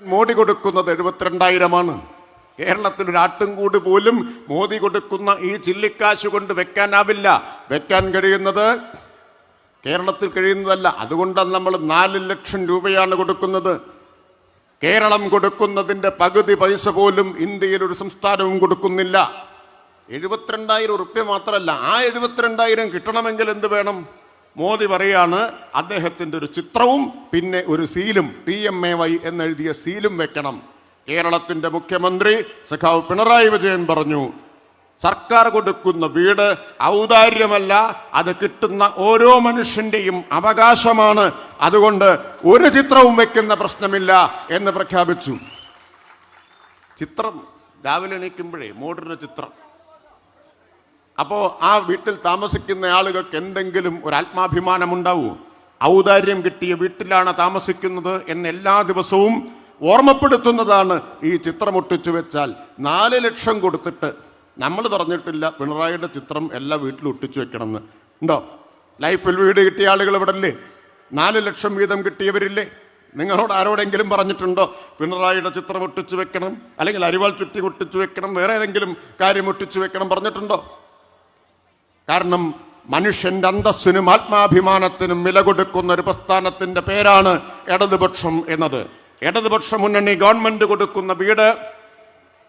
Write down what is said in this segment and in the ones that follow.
മോഡി കൊടുക്കുന്നത് എഴുപത്തിരണ്ടായിരമാണ്. കേരളത്തിൽ ഒരു ആട്ടുംകൂട് പോലും മോദി കൊടുക്കുന്ന ഈ ചില്ലിക്കാശ് കൊണ്ട് വെക്കാനാവില്ല. വെക്കാൻ കഴിയുന്നത് കേരളത്തിൽ കഴിയുന്നതല്ല. അതുകൊണ്ടാണ് നമ്മൾ നാല് ലക്ഷം രൂപയാണ് കൊടുക്കുന്നത്. കേരളം കൊടുക്കുന്നതിന്റെ പകുതി പൈസ പോലും ഇന്ത്യയിൽ ഒരു സംസ്ഥാനവും കൊടുക്കുന്നില്ല. എഴുപത്തിരണ്ടായിരം ഉറുപ്പ്യ മാത്രമല്ല ആ എഴുപത്തിരണ്ടായിരം കിട്ടണമെങ്കിൽ എന്ത് വേണം? മോദി പറയാണ് അദ്ദേഹത്തിന്റെ ഒരു ചിത്രവും പിന്നെ ഒരു സീലും പി എം എ വൈ എന്നെഴുതിയ സീലും വെക്കണം. കേരളത്തിന്റെ മുഖ്യമന്ത്രി സഖാവ് പിണറായി വിജയൻ പറഞ്ഞു സർക്കാർ കൊടുക്കുന്ന വീട് ഔദാര്യമല്ല അത് കിട്ടുന്ന ഓരോ മനുഷ്യന്റെയും അവകാശമാണ്. അതുകൊണ്ട് ഒരു ചിത്രവും വെക്കുന്ന പ്രശ്നമില്ല എന്ന് പ്രഖ്യാപിച്ചു. ചിത്രം രാവിലെ എണീക്കുമ്പോഴേ മോഡറിന്റെ ചിത്രം. അപ്പോ ആ വീട്ടിൽ താമസിക്കുന്ന ആളുകൾക്ക് എന്തെങ്കിലും ഒരു ആത്മാഭിമാനം ഉണ്ടാവൂ ഔദാര്യം കിട്ടിയ വീട്ടിലാണ് താമസിക്കുന്നത് എന്ന് എല്ലാ ദിവസവും ഓർമ്മപ്പെടുത്തുന്നതാണ് ഈ ചിത്രം ഒട്ടിച്ചു വെച്ചാൽ. നാല് ലക്ഷം കൊടുത്തിട്ട് നമ്മൾ പറഞ്ഞിട്ടില്ല പിണറായിയുടെ ചിത്രം എല്ലാ വീട്ടിലും ഒട്ടിച്ചു വെക്കണമെന്ന്. ഉണ്ടോ? ലൈഫിൽ വീട് കിട്ടിയ ആളുകൾ ഇവിടെ അല്ലേ നാല് ലക്ഷം വീതം കിട്ടിയവരില്ലേ? നിങ്ങളോട് ആരോടെങ്കിലും പറഞ്ഞിട്ടുണ്ടോ? പിണറായിയുടെ ചിത്രം ഒട്ടിച്ചു വെക്കണം അല്ലെങ്കിൽ അരിവാൾ ചുറ്റി ഒട്ടിച്ചു വെക്കണം വേറെ ഏതെങ്കിലും കാര്യം ഒട്ടിച്ചു വെക്കണം പറഞ്ഞിട്ടുണ്ടോ? കാരണം മനുഷ്യന്റെ അന്തസ്സിനും ആത്മാഭിമാനത്തിനും വില കൊടുക്കുന്ന ഒരു പ്രസ്ഥാനത്തിന്റെ പേരാണ് ഇടതുപക്ഷം എന്നത്. ഇടതുപക്ഷ മുന്നണി ഗവൺമെന്റ് കൊടുക്കുന്ന വീട്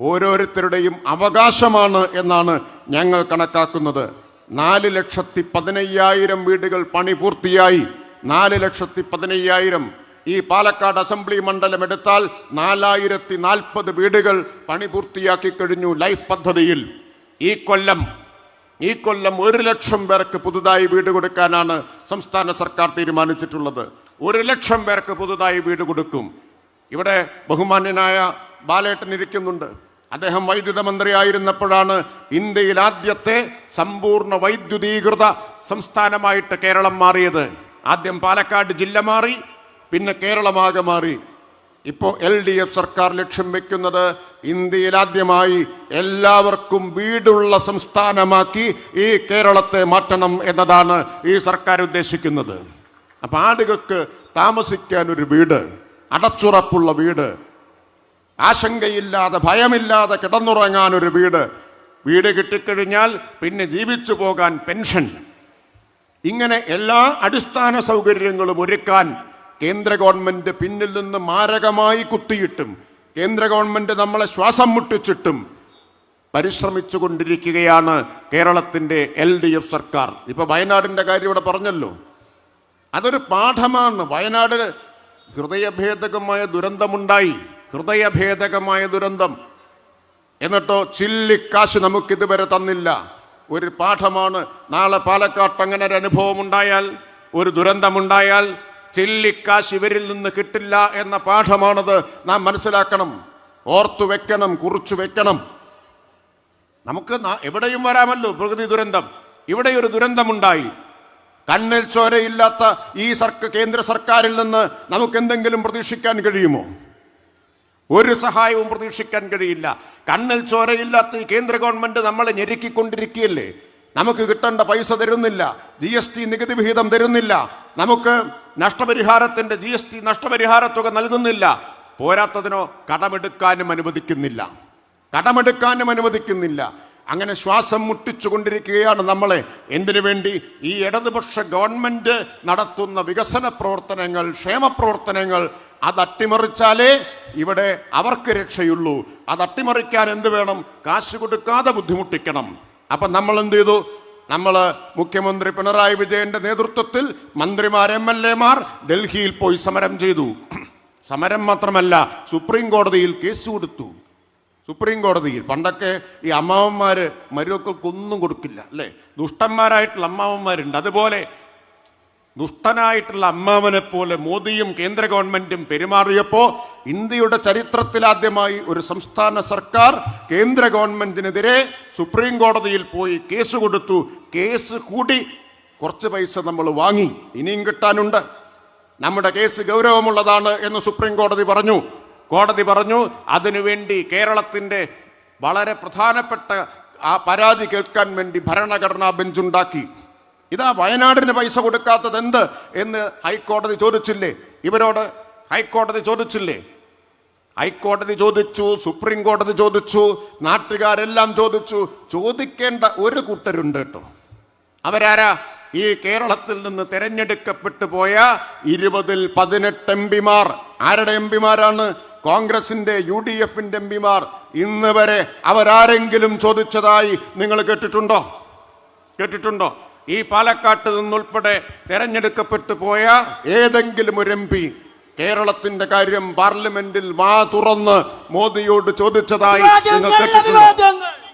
ഓരോരുത്തരുടെയും അവകാശമാണ് എന്നാണ് ഞങ്ങൾ കണക്കാക്കുന്നത്. നാല് ലക്ഷത്തി പതിനയ്യായിരം വീടുകൾ പണി പൂർത്തിയായി. നാല് ലക്ഷത്തി പതിനയ്യായിരം. ഈ പാലക്കാട് അസംബ്ലി മണ്ഡലം എടുത്താൽ നാലായിരത്തി നാൽപ്പത് വീടുകൾ പണി പൂർത്തിയാക്കി കഴിഞ്ഞു ലൈഫ് പദ്ധതിയിൽ. ഈ കൊല്ലം ഈ കൊല്ലം ഒരു ലക്ഷം പേർക്ക് പുതുതായി വീട് കൊടുക്കാനാണ് സംസ്ഥാന സർക്കാർ തീരുമാനിച്ചിട്ടുള്ളത്. ഒരു ലക്ഷം പേർക്ക് പുതുതായി വീട് കൊടുക്കും. ഇവിടെ ബഹുമാന്യനായ ബാലേട്ടൻ ഇരിക്കുന്നുണ്ട്. അദ്ദേഹം വൈദ്യുത മന്ത്രിയായിരുന്നപ്പോഴാണ് ഇന്ത്യയിൽ ആദ്യത്തെ സമ്പൂർണ വൈദ്യുതീകൃത സംസ്ഥാനമായിട്ട് കേരളം മാറിയത്. ആദ്യം പാലക്കാട് ജില്ല മാറി പിന്നെ കേരളമാകെ മാറി. ഇപ്പോൾ എൽ ഡി എഫ് സർക്കാർ ലക്ഷ്യം വെക്കുന്നത് ഇന്ത്യയിൽ ആദ്യമായി എല്ലാവർക്കും വീടുള്ള സംസ്ഥാനമാക്കി ഈ കേരളത്തെ മാറ്റണം എന്നതാണ് ഈ സർക്കാർ ഉദ്ദേശിക്കുന്നത്. അപ്പം ആളുകൾക്ക് താമസിക്കാൻ ഒരു വീട് അടച്ചുറപ്പുള്ള വീട് ആശങ്കയില്ലാതെ ഭയമില്ലാതെ കിടന്നുറങ്ങാൻ ഒരു വീട് വീട് കിട്ടിക്കഴിഞ്ഞാൽ പിന്നെ ജീവിച്ചു പോകാൻ പെൻഷൻ. ഇങ്ങനെ എല്ലാ അടിസ്ഥാന സൗകര്യങ്ങളും ഒരുക്കാൻ കേന്ദ്ര ഗവൺമെന്റ് പിന്നിൽ നിന്ന് മാരകമായി കുത്തിയിട്ടും കേന്ദ്ര ഗവൺമെന്റ് നമ്മളെ ശ്വാസം മുട്ടിച്ചിട്ടും പരിശ്രമിച്ചു കൊണ്ടിരിക്കുകയാണ് കേരളത്തിന്റെ എൽ ഡി എഫ് സർക്കാർ. ഇപ്പൊ വയനാടിന്റെ കാര്യം ഇവിടെ പറഞ്ഞല്ലോ. അതൊരു പാഠമാണ്. വയനാട് ഹൃദയഭേദകമായ ദുരന്തമുണ്ടായി. ഹൃദയഭേദകമായ ദുരന്തം. എന്നിട്ടോ ചില്ലിക്കാശ് നമുക്കിതുവരെ തന്നില്ല. ഒരു പാഠമാണ്. നാളെ പാലക്കാട്ട് അങ്ങനെ ഒരു അനുഭവം ഉണ്ടായാൽ ഒരു ദുരന്തമുണ്ടായാൽ ചില്ലിക്കാശ് ഇവരിൽ നിന്ന് കിട്ടില്ല എന്ന പാഠമാണത് നാം മനസ്സിലാക്കണം. ഓർത്തു വെക്കണം കുറിച്ചു വെക്കണം. നമുക്ക് എവിടെയും വരാമല്ലോ പ്രകൃതി ദുരന്തം. ഇവിടെ ഒരു ദുരന്തമുണ്ടായി. കണ്ണിൽ ചോരയില്ലാത്ത ഈ സർക്ക കേന്ദ്ര സർക്കാരിൽ നിന്ന് നമുക്ക് എന്തെങ്കിലും പ്രതീക്ഷിക്കാൻ കഴിയുമോ? ഒരു സഹായവും പ്രതീക്ഷിക്കാൻ കഴിയില്ല. കണ്ണിൽ ചോരയില്ലാത്ത ഈ കേന്ദ്ര ഗവൺമെന്റ് നമ്മളെ ഞെരുക്കിക്കൊണ്ടിരിക്കുകയല്ലേ? നമുക്ക് കിട്ടേണ്ട പൈസ തരുന്നില്ല. ജി എസ് ടി നികുതി വിഹിതം തരുന്നില്ല. നമുക്ക് നഷ്ടപരിഹാരത്തിന്റെ ജി എസ് ടി നഷ്ടപരിഹാര നൽകുന്നില്ല. പോരാത്തതിനോ കടമെടുക്കാനും അനുവദിക്കുന്നില്ല. കടമെടുക്കാനും അനുവദിക്കുന്നില്ല. അങ്ങനെ ശ്വാസം മുട്ടിച്ചുകൊണ്ടിരിക്കുകയാണ് നമ്മളെ. എന്തിനു വേണ്ടി? ഈ ഇടതുപക്ഷ ഗവൺമെന്റ് നടത്തുന്ന വികസന പ്രവർത്തനങ്ങൾ ക്ഷേമ പ്രവർത്തനങ്ങൾ അത് അട്ടിമറിച്ചാലേ ഇവിടെ അവർക്ക് രക്ഷയുള്ളൂ. അത് അട്ടിമറിക്കാൻ എന്ത് വേണം? കാശ് കൊടുക്കാതെ ബുദ്ധിമുട്ടിക്കണം. അപ്പം നമ്മൾ എന്ത് ചെയ്തു? നമ്മൾ മുഖ്യമന്ത്രി പിണറായി വിജയന്റെ നേതൃത്വത്തിൽ മന്ത്രിമാർ എം എൽ എമാർ ഡൽഹിയിൽ പോയി സമരം ചെയ്തു. സമരം മാത്രമല്ല സുപ്രീം കോടതിയിൽ കേസ് കൊടുത്തു. സുപ്രീം കോടതിയിൽ. പണ്ടൊക്കെ ഈ അമ്മാവന്മാർ മരുമക്കൾക്കൊന്നും കൊടുക്കില്ല അല്ലേ? ദുഷ്ടന്മാരായിട്ടുള്ള അമ്മാവന്മാരുണ്ട്. അതുപോലെ ദുഷ്ടനായിട്ടുള്ള അമ്മാവനെ പോലെ മോദിയും കേന്ദ്ര ഗവൺമെന്റും പെരുമാറിയപ്പോ ഇന്ത്യയുടെ ചരിത്രത്തിലാദ്യമായി ഒരു സംസ്ഥാന സർക്കാർ കേന്ദ്ര ഗവൺമെന്റിനെതിരെ സുപ്രീം കോടതിയിൽ പോയി കേസ് കൊടുത്തു. കേസ് കൂടി കുറച്ച് പൈസ നമ്മൾ വാങ്ങി. ഇനിയും കിട്ടാനുണ്ട്. നമ്മുടെ കേസ് ഗൗരവമുള്ളതാണ് എന്ന് സുപ്രീം കോടതി പറഞ്ഞു. കോടതി പറഞ്ഞു അതിനുവേണ്ടി കേരളത്തിന്റെ വളരെ പ്രധാനപ്പെട്ട ആ പരാതി കേൾക്കാൻ വേണ്ടി ഭരണഘടനാ ബെഞ്ചുണ്ടാക്കി. ഇതാ വയനാടിന് പൈസ കൊടുക്കാത്തത് എന്ത് എന്ന് ഹൈക്കോടതി ചോദിച്ചില്ലേ? ഇവരോട് ഹൈക്കോടതി ചോദിച്ചില്ലേ? ഹൈക്കോടതി ചോദിച്ചു സുപ്രീം കോടതി ചോദിച്ചു നാട്ടുകാരെല്ലാം ചോദിച്ചു. ചോദിക്കേണ്ട ഒരു കൂട്ടരുണ്ട് കേട്ടോ. അവരാരാ? ഈ കേരളത്തിൽ നിന്ന് തെരഞ്ഞെടുക്കപ്പെട്ടു പോയ ഇരുപതിൽ പതിനെട്ട് എം പിമാർ. ആരുടെ എം പിമാരാണ്? കോൺഗ്രസിന്റെ യു ഡി എഫിന്റെ എം പിമാർ. ഇന്ന് വരെ അവരാരെങ്കിലും ചോദിച്ചതായി നിങ്ങൾ കേട്ടിട്ടുണ്ടോ? കേട്ടിട്ടുണ്ടോ? ഈ പാലക്കാട്ട് നിന്നുൾപ്പെടെ തെരഞ്ഞെടുക്കപ്പെട്ടു പോയ ഏതെങ്കിലും ഒരു എം പി കേരളത്തിന്റെ കാര്യം പാർലമെന്റിൽ വാ തുറന്ന് മോദിയോട് ചോദിച്ചതായി നിങ്ങൾ